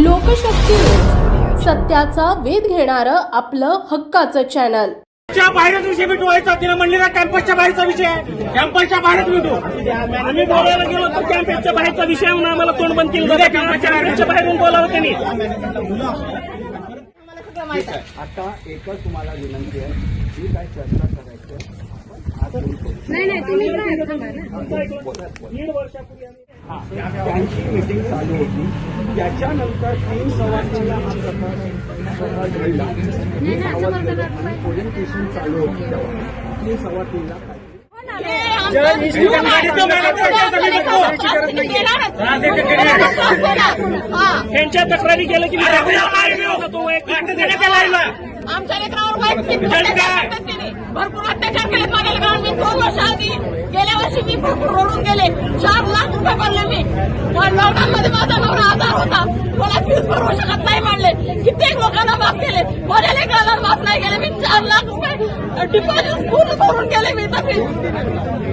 लोकशक्ती. सत्याचा वेध घेणारं आपलं हक्काचं चॅनल च्या बाहेरच विषय मिटवायचा तिने म्हणले ना कॅम्पसच्या बाहेरचा विषय आहे कॅम्पसच्या बाहेरच मिटू आम्ही बोलायला गेलो तर कॅम्पसच्या बाहेरचा विषय म्हणून आम्हाला तोंड बंद केलं कॅम्पसच्या बाहेरून बोलावं त्यांनी आता एकच तुम्हाला विनंती आहे जी काय चर्चा करायची. नाही नाही तुम्ही हा, त्यांची मीटिंग चालू होती. त्याच्यानंतर तीन सव्वा तीनला हा प्रकार घडला. तीन आणि पोलिंग स्टेशन चालू होती तेव्हा. तीन सव्वा तीनला त्यांच्या तक्रारी केलं की. आमच्या लेकरावर. भरपूर अत्याचार केले माझ्या लेकरावर मी दोन वर्ष आधी गेल्या वर्षी मी भरपूर रडून गेले. चार भरले मी. पण लॉकडाऊन मध्ये माझा नवरा आजार होता. मला फीस भरवू शकत नाही म्हणले. कित्येक लोकांना माफ केले. माझ्या लेकराला माफ नाही केले. मी चार लाख रुपये डिपॉझिट पूर्ण भरून गेले मी तर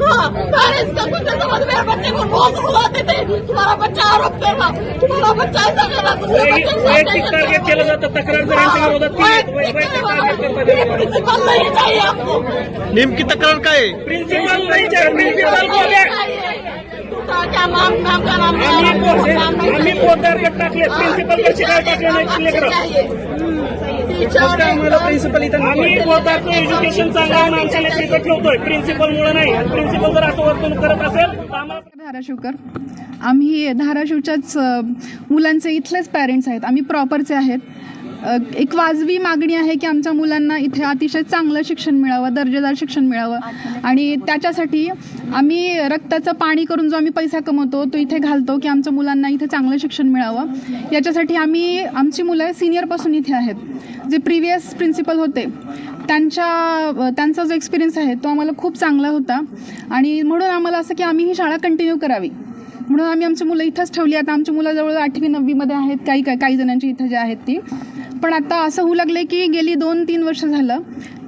हाँ मत मेरे बच्चे को रोज रुलाते थे तुम्हारा बच्चा आरोप कर रहा तुम्हारा बच्चा ऐसा कर रहा दूसरे बच्चे के साथ वैयक्तिक ऐसा टार्गेट कर केलं रहा। जातं. तक्रारदारांच्या विरोधात ती वैयक्तिक टार्गेट करतात ये प्रिंसिपल नहीं चाहिए आपको नेमकी तक्रार काय आहे? प्रिन्सिपल नाही का नाम आम्ही टाकले प्रिन्सिपल कशी काय टाकले नाही लेकरं टीचर प्रिन्सिपल इथं आम्ही एज्युकेशन चांगलं म्हणून आमच्या लेकरं इथं ठेवतोय प्रिन्सिपल मुळे नाही. प्रिन्सिपल जर असं वर्तणूक करत असेल तर आम्हाला धाराशिवकर आम्ही धाराशिवच्याच मुलांचे इथलेच पॅरेंट्स आहेत. आम्ही प्रॉपरचे आहेत. एक वाजवी मागणी आहे की आमच्या मुलांना इथे अतिशय चांगलं शिक्षण मिळावं दर्जेदार शिक्षण मिळावं. आणि त्याच्यासाठी आम्ही रक्ताचं पाणी करून जो आम्ही पैसा कमवतो तो इथे घालतो की आमच्या मुलांना इथे चांगलं शिक्षण मिळावं. याच्यासाठी आम्ही आमची मुलं सिनियरपासून इथे आहेत. जे प्रिव्हियस प्रिन्सिपल होते त्यांच्या त्यांचा जो एक्सपिरियन्स आहे तो आम्हाला खूप चांगला होता. आणि म्हणून आम्हाला असं की आम्ही ही शाळा कंटिन्यू करावी. म्हणून आम्ही आमची मुलं इथंच ठेवली. आता आमची मुलं जवळ आठवी नववीमध्ये आहेत. काही काही काही जणांची इथं जे आहेत ती. पण आता असं होऊ लागलं की गेली दोन तीन वर्ष झालं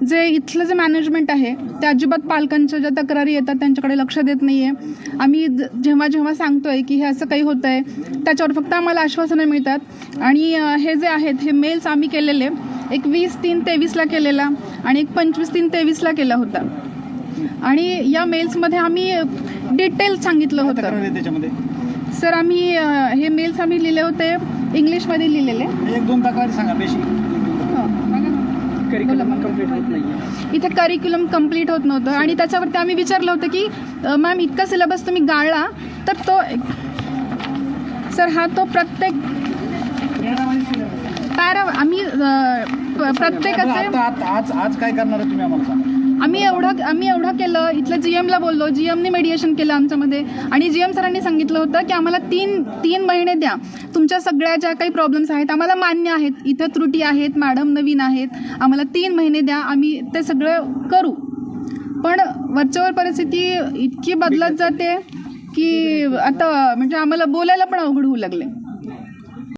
जे इथलं जे मॅनेजमेंट आहे ते अजिबात पालकांच्या ज्या तक्रारी येतात त्यांच्याकडे लक्ष देत नाही आहे आम्ही ज- जेव्हा जेव्हा सांगतोय की हे असं काही होतं आहे त्याच्यावर फक्त आम्हाला आश्वासनं मिळतात. आणि हे जे आहेत हे मेल्स आम्ही केलेले एक वीस तीन तेवीसला केलेला आणि एक पंचवीस तीन तेवीसला केला होता. आणि या मेल्समध्ये आम्ही डिटेल सांगितलं होतं. त्याच्यामध्ये? सर आम्ही हे मेल्स आम्ही लिहिले होते इंग्लिशमध्ये लिहिलेले. एक दोन तक्रारी सांगा बेशी इथे करिक्युलम कंप्लीट होत नव्हतं. आणि त्याच्यावरती आम्ही विचारलं होतं की मॅम इतका सिलेबस तुम्ही गाळला तर तो सर हा तो प्रत्येक पॅरा आम्ही प्रत्येकाचे आज आज काय करणार तुम्ही आम्हाला आम्ही एवढं आम्ही एवढं केलं. इथल्या जी एमला बोललो. जी एमने मेडिएशन केलं आमच्यामध्ये. आणि जी एम सरांनी सांगितलं होतं की आम्हाला तीन तीन महिने द्या. तुमच्या सगळ्या ज्या काही प्रॉब्लेम्स आहेत आम्हाला मान्य आहेत. इथं त्रुटी आहेत मॅडम नवीन आहेत. आम्हाला तीन महिने द्या. आम्ही ते सगळं करू. पण वरच्यावर परिस्थिती इतकी बदलत जाते की आता म्हणजे आम्हाला बोलायला पण अवघड होऊ लागले.